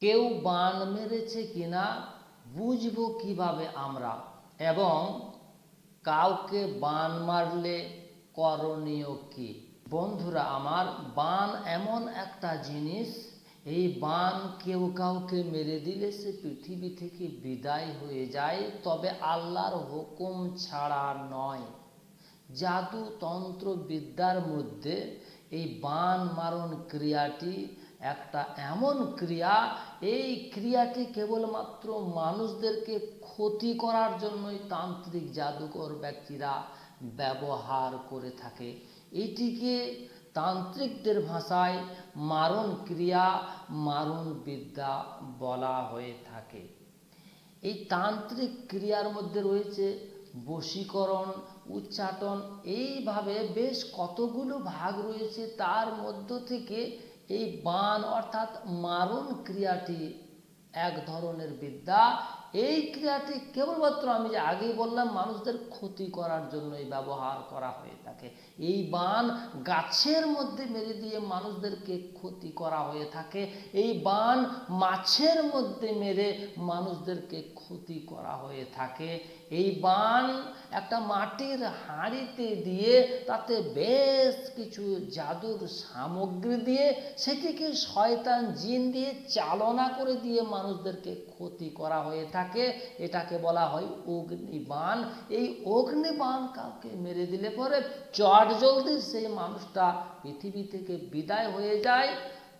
কেউ বান মেরেছে কিনা বুঝব কীভাবে আমরা? এবং কাউকে বান মারলে করণীয় কি? বন্ধুরা, আমার বান এমন একটা জিনিস, এই বান কেউ কাউকে মেরে দিলে সে পৃথিবী থেকে বিদায় হয়ে যায়। তবে আল্লাহর হুকুম ছাড়া নয়। জাদু তন্ত্র বিদ্যার মধ্যে এই বান মারণ ক্রিয়াটি একটা এমন ক্রিয়া, এই ক্রিয়াটি কেবলমাত্র মানুষদেরকে ক্ষতি করার জন্যই তান্ত্রিক জাদুকর ব্যক্তিরা ব্যবহার করে থাকে। এটিকে তান্ত্রিকদের ভাষায় মারণ ক্রিয়া, মারণ বিদ্যা বলা হয়ে থাকে। এই তান্ত্রিক ক্রিয়ার মধ্যে রয়েছে বশীকরণ, উচ্চাটন, এইভাবে বেশ কতগুলো ভাগ রয়েছে। তার মধ্য থেকে এই বান অর্থাৎ মারণ ক্রিয়াটি এক ধরনের বিদ্যা এই ক্রিয়াটি কেবলমাত্র আমি যে আগেই বললাম, মানুষদের ক্ষতি করার জন্যই ব্যবহার করা হয়ে থাকে। এই বান গাছের মধ্যে মেরে দিয়ে মানুষদেরকে ক্ষতি করা হয়ে থাকে। এই বান মাছের মধ্যে মেরে মানুষদেরকে ক্ষতি করা হয়ে থাকে। এই বান একটা মাটির হাঁড়িতে দিয়ে তাতে বেশ কিছু জাদুর সামগ্রী দিয়ে সেটিকে শয়তান জিন দিয়ে চালনা করে দিয়ে মানুষদেরকে ক্ষতি করা হয়ে থাকে। এটাকে বলা হয় অগ্নিবান এই অগ্নিবান কাউকে মেরে দিলে পরে চট জলদি সেই মানুষটা পৃথিবী থেকে বিদায় হয়ে যায়।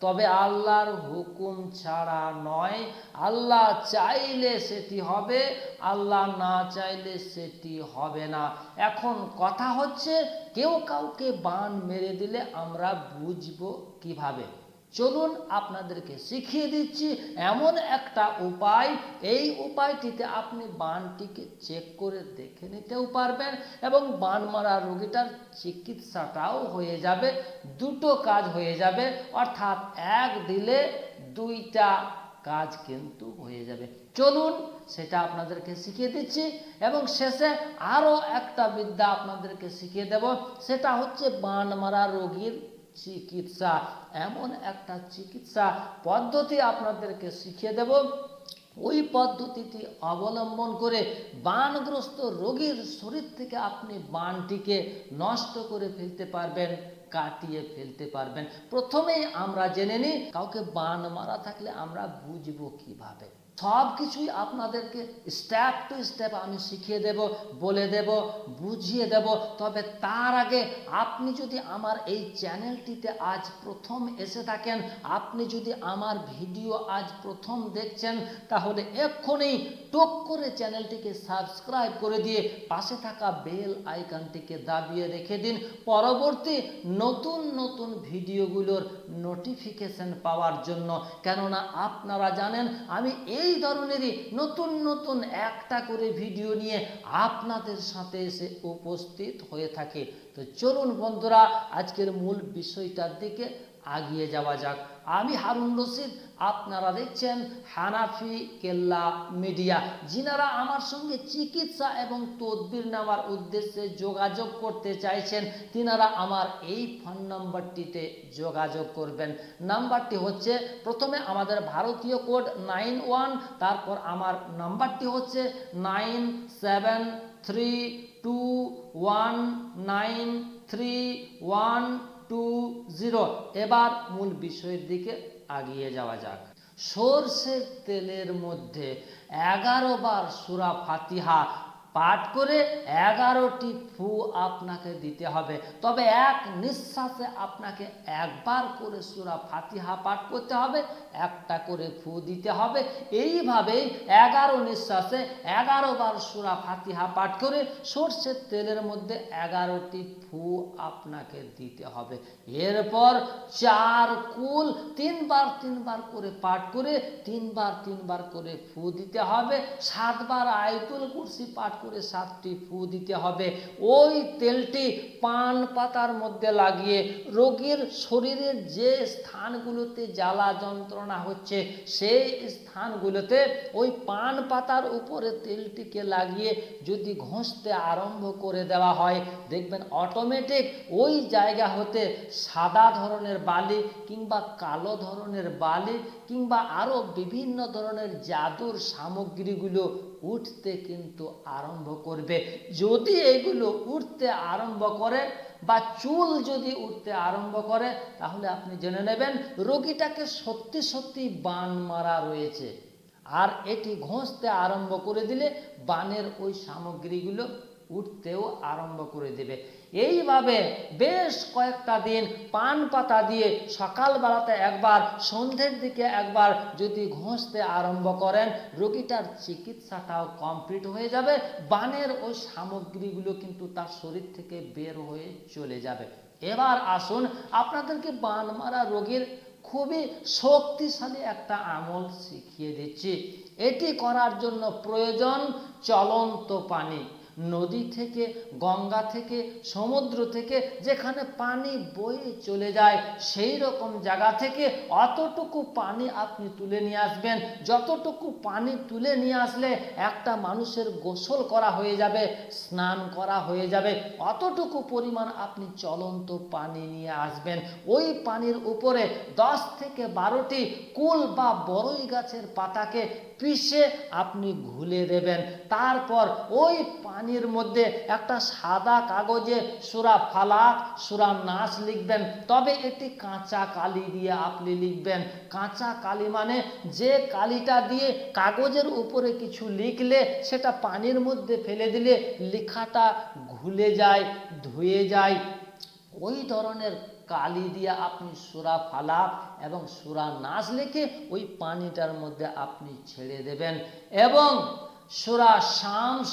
তবে আল্লাহর হুকুম ছাড়া নয়। আল্লাহ চাইলে সেটি হবে, আল্লাহ না চাইলে সেটি হবে না। এখন কথা হচ্ছে, কেউ কাউকে বান মেরে দিলে আমরা বুঝব কীভাবে? চলুন আপনাদেরকে শিখিয়ে দিচ্ছি এমন একটা উপায়। এই উপায়টিতে আপনি বানটিকে চেক করে দেখে নিতেও পারবেন এবং বান মারা রোগীটার চিকিৎসাটাও হয়ে যাবে, দুটো কাজ হয়ে যাবে, অর্থাৎ এক দিলে দুইটা কাজ কিন্তু হয়ে যাবে। চলুন সেটা আপনাদেরকে শিখিয়ে দিচ্ছি এবং শেষে আরও একটা বিদ্যা আপনাদেরকে শিখিয়ে দেব, সেটা হচ্ছে বান মারা রোগীর চিকিৎসা, এমন একটা চিকিৎসা পদ্ধতি আপনাদেরকে শিখিয়ে দেব। ওই পদ্ধতিটি অবলম্বন করে বানগ্রস্ত রোগীর শরীর থেকে আপনি বানটিকে নষ্ট করে ফেলতে পারবেন, কাটিয়ে ফেলতে পারবেন। প্রথমেই আমরা জেনে নিই, কাউকে বান মারা থাকলে আমরা বুঝব কীভাবে। সব কিছুই আপনাদেরকে স্টেপ টু স্টেপ আমি শিখিয়ে দেব, বলে দেব, বুঝিয়ে দেব। তবে তার আগে আপনি যদি আমার এই চ্যানেলটিতে আজ প্রথম এসে থাকেন, আপনি যদি আমার ভিডিও আজ প্রথম দেখছেন, তাহলে এক্ষুনি টক করে চ্যানেলটিকে সাবস্ক্রাইব করে দিয়ে পাশে থাকা বেল আইকনটিকে দাবিয়ে রেখে দিন। পরবর্তী নতুন নতুন ভিডিওগুলোর নোটিফিকেশন পাওয়ার জন্য। কেননা আপনারা জানেন, আমি এই ধরনেরই নতুন নতুন একটা করে ভিডিও নিয়ে আপনাদের সাথে এসে উপস্থিত হয়ে থাকে। তো চলুন বন্ধুরা, আজকের মূল বিষয়টার দিকে আগিয়ে যাওয়া যাক। আমি হারুন রশিদ, আপনারা দেখছেন হানাফি কেল্লা মিডিয়া। যিনারা আমার সঙ্গে চিকিৎসা এবং তদবির নেওয়ার উদ্দেশ্যে যোগাযোগ করতে চাইছেন, তিনারা আমার এই ফোন নম্বরটিতে যোগাযোগ করবেন। নাম্বারটি হচ্ছে, প্রথমে আমাদের ভারতীয় কোড নাইন ওয়ান, তারপর আমার নাম্বারটি হচ্ছে nine seven three two one nine three one two zero. এবার মূল বিষয়ের দিকে আগিয়ে যাওয়া যাক। সর্ষের তেলের মধ্যে এগারো বার সুরা ফাতিহা পাঠ করে এগারোটি ফু আপনাকে দিতে হবে। তবে এক নিঃশ্বাসে আপনাকে একবার করে সুরা ফাতিহা পাঠ করতে হবে, একটা করে ফু দিতে হবে। এইভাবেই এগারো নিঃশ্বাসে এগারো বার সুরা ফাতিহা পাঠ করে সর্ষের তেলের মধ্যে এগারোটি ফু আপনাকে দিতে হবে। এরপর চার কুল তিনবার তিনবার করে পাঠ করে তিনবার তিনবার করে ফু দিতে হবে। সাতবার আয়তুল কুর্সি পাঠ করে সাতটি ফু দিতে হবে। ওই তেলটি পান পাতার মধ্যে লাগিয়ে রোগীর শরীরের যে স্থানগুলোতে জ্বালা যন্ত্রণা হচ্ছে, সেই স্থানগুলোতে ওই পান পাতার উপরে তেলটিকে লাগিয়ে যদি ঘষতে আরম্ভ করে দেওয়া হয়, দেখবেন অটোমেটিক ওই জায়গা হতে সাদা ধরনের বালি কিংবা কালো ধরনের বালি কিংবা আরও বিভিন্ন ধরনের জাদুর সামগ্রীগুলো উঠতে কিন্তু আরম্ভ করবে। যদি এগুলো উঠতে আরম্ভ করে বা চুল যদি উঠতে আরম্ভ করে, তাহলে আপনি জেনে নেবেন রোগীটাকে সত্যি সত্যি বান মারা রয়েছে। আর এটি ঘষতে আরম্ভ করে দিলে বানের ওই সামগ্রীগুলো উঠতেও আরম্ভ করে দেবে। এইভাবে বেশ কয়েকটা দিন পান পাতা দিয়ে সকালবেলাতে একবার, সন্ধ্যের দিকে একবার যদি ঘষতে আরম্ভ করেন, রোগীটার চিকিৎসাটাও কমপ্লিট হয়ে যাবে। বানের ওই সামগ্রীগুলো কিন্তু তার শরীর থেকে বের হয়ে চলে যাবে। এবার আসুন, আপনাদেরকে বান মারা রোগীর খুবই শক্তিশালী একটা আমল শিখিয়ে দিচ্ছি। এটি করার জন্য প্রয়োজন চলন্ত পানি। নদী থেকে, গঙ্গা থেকে, সমুদ্র থেকে, যেখানে পানি বয়ে চলে যায়, সেই রকম জায়গা থেকে অতটুকু পানি আপনি তুলে নিয়ে আসবেন। যতটুকু পানি তুলে নিয়ে আসলে একটা মানুষের গোসল করা হয়ে যাবে, স্নান করা হয়ে যাবে, অতটুকু পরিমাণ আপনি চলন্ত পানি নিয়ে আসবেন। ওই পানির উপরে দশ থেকে বারোটি কুল বা বড়ই গাছের পাতাকে পিষে আপনি ঘুলে দেবেন। তারপর ওই পানির মধ্যে একটা সাদা কাগজে সুরা ফালাক, সুরা নাচ লিখবেন। তবে এটি কাঁচা কালি দিয়ে আপনি লিখবেন। কাঁচা কালি মানে যে কালিটা দিয়ে কাগজের উপরে কিছু লিখলে, সেটা পানির মধ্যে ফেলে দিলে লেখাটা ঘুলে যায়, ধুয়ে যায়। ওই ধরনের কালি দিয়ে আপনি সুরা ফালাক এবং সুরা নাচ লিখে ওই পানিটার মধ্যে আপনি ছেড়ে দেবেন। এবং সুরা শামস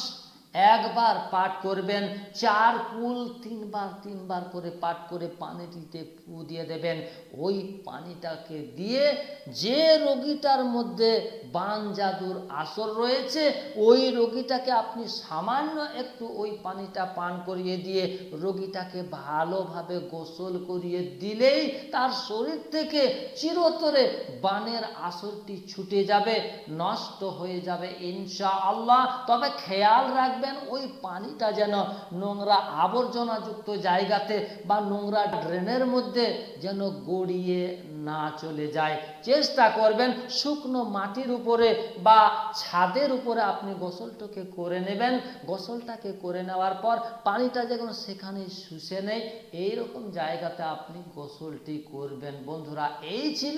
একবার পাঠ করবেন, চার কুল তিনবার তিনবার করে পাঠ করে পানিটিতে পু দিয়ে দেবেন। ওই পানিটাকে দিয়ে যে রোগীটার মধ্যে বান জাদুর আসর রয়েছে, ওই রোগীটাকে আপনি সামান্য একটু ওই পানিটা পান করিয়ে দিয়ে রোগীটাকে ভালোভাবে গোসল করিয়ে দিলেই তার শরীর থেকে চিরতরে বানের আসরটি ছুটে যাবে, নষ্ট হয়ে যাবে ইনশা আল্লাহ তবে খেয়াল রাখবেন, ওই পানিটা যেন নোংরা আবর্জনাযুক্ত জায়গাতে বা নোংরা ড্রেনের মধ্যে যেন গড়িয়ে না চলে যায়। চেষ্টা করবেন শুকনো মাটির উপরে বা ছাদের উপরে আপনি গোসলটাকে করে নেবেন। গোসলটাকে করে নেওয়ার পর পানিটা যখন সেখানে শুষে নেয়। এইরকম জায়গাতে আপনি গোসলটি করবেন। বন্ধুরা, এই ছিল